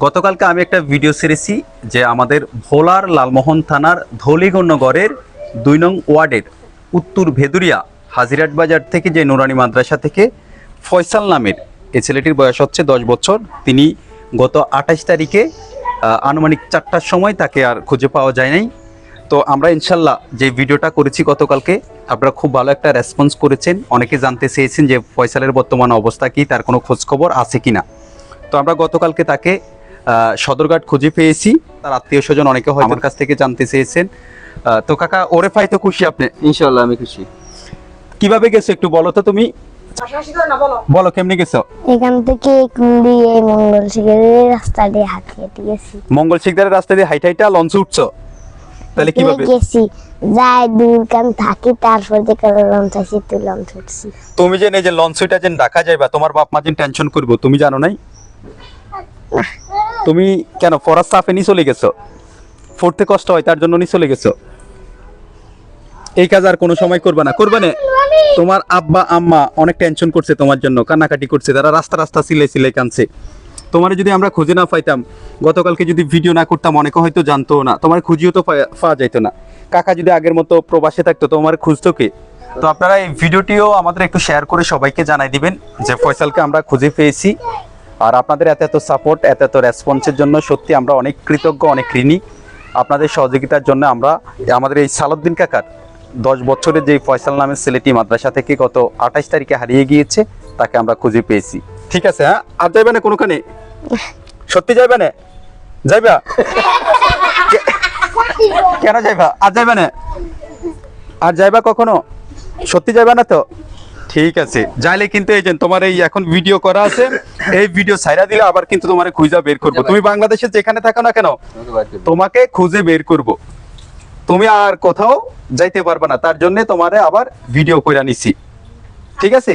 গতকালকে আমি একটা ভিডিও ছেড়েছি যে আমাদের ভোলার লালমোহন থানার ধলিগণ্যগড়ের দুই নং ওয়ার্ডের উত্তর ভেদুরিয়া হাজিরাট বাজার থেকে যে নুরানি মাদ্রাসা থেকে ফয়সাল নামের এই ছেলেটির বয়স হচ্ছে দশ বছর। তিনি গত আঠাশ তারিখে আনুমানিক চারটার সময় তাকে আর খুঁজে পাওয়া যায় নাই তো আমরা ইনশাল্লাহ যে ভিডিওটা করেছি গতকালকে, আপনারা খুব ভালো একটা রেসপন্স করেছেন। অনেকে জানতে চেয়েছেন যে ফয়সালের বর্তমান অবস্থা কি, তার কোনো খোঁজখবর আছে কি না তো আমরা গতকালকে তাকে সদরঘাট খুঁজে পেয়েছি। তার আত্মীয় স্বজন অনেকে হয় আমার কাছ থেকে জানতে চেয়েছেন। আহ, তো কাকা ওরে পাই তো খুশি আপনি? ইনশাল্লাহ আমি খুশি। কীভাবে গেছো একটু বলো তো তুমি? বলো কেমনি গেছো? এখান থেকে কুড়িয়ে মঙ্গল শিখের রাস্তা দিয়ে হাঁটি হেঁটে গেছি মঙ্গল শিকদারের রাস্তা দিয়ে হাইট হাইটা লঞ্চ উঠছো? তাহলে কীভাবে? গেছি। যাই দূর থাকি তারপর দেখে লঞ্চ আসি তুই লঞ্চ উঠছি। তুমি যে এই যে লঞ্চ উইটা যে ঢাকা যাইবা তোমার বাপ মা যে টেনশন করব তুমি জানো নাই? তুমি কেন ফরাজ সাফে নি চলে গেছো? পড়তে কষ্ট হয়, তার জন্য নি চলে গেছো। এই কাজ আর কোনো সময় করবে না। করবে না। তোমার আব্বা, আম্মা অনেক টেনশন করছে তোমার জন্য, কান্নাকাটি করছে, তারা রাস্তা রাস্তা সিলে সিলে কানছে তোমার যদি আমরা খুঁজে না পাইতাম, গতকালকে যদি ভিডিও না করতাম, অনেকে হয়তো জানতো না। তোমার খুঁজিও তো পাওয়া যাইতো না। কাকা যদি আগের মতো প্রবাসে থাকতো, তোমার খুঁজতো কে? তো আপনারা এই ভিডিওটিও আমাদের একটু শেয়ার করে সবাইকে জানাই দিবেন যে ফয়সালকে আমরা খুঁজে পেয়েছি। আর আপনাদের এত এত সাপোর্ট এত এত রেসপন্সের জন্য সত্যি আমরা অনেক কৃতজ্ঞ, অনেক ঋণী। আপনাদের সহযোগিতার জন্য আমরা আমাদের এই সালাউদ্দিন কাকার দশ বছরের যে ফয়সাল নামের ছেলেটি মাদ্রাসা থেকে গত আঠাশ তারিখে হারিয়ে গিয়েছে, তাকে আমরা খুঁজে পেয়েছি। ঠিক আছে হ্যাঁ? আর যাইবে না কোনোখানে? সত্যি যাইবে না? যাইবা? কেন যাইবা? আর যাইবে না? আর যাইবা কখনো? সত্যি যাইবা না তো? ঠিক আছে। যাইলে কিন্তু এই যে তোমার এই এখন ভিডিও করা আছে এই ভিডিও ছাইরা দিলে আবার কিন্তু তোমার খুঁজা বের করব। তুমি বাংলাদেশে যেখানে থাকো না কেন তোমাকে খুঁজে বের করব। তুমি আর কোথাও যাইতে পারবে না তার জন্য তোমারে আবার ভিডিও কইরা নিছি। ঠিক আছে?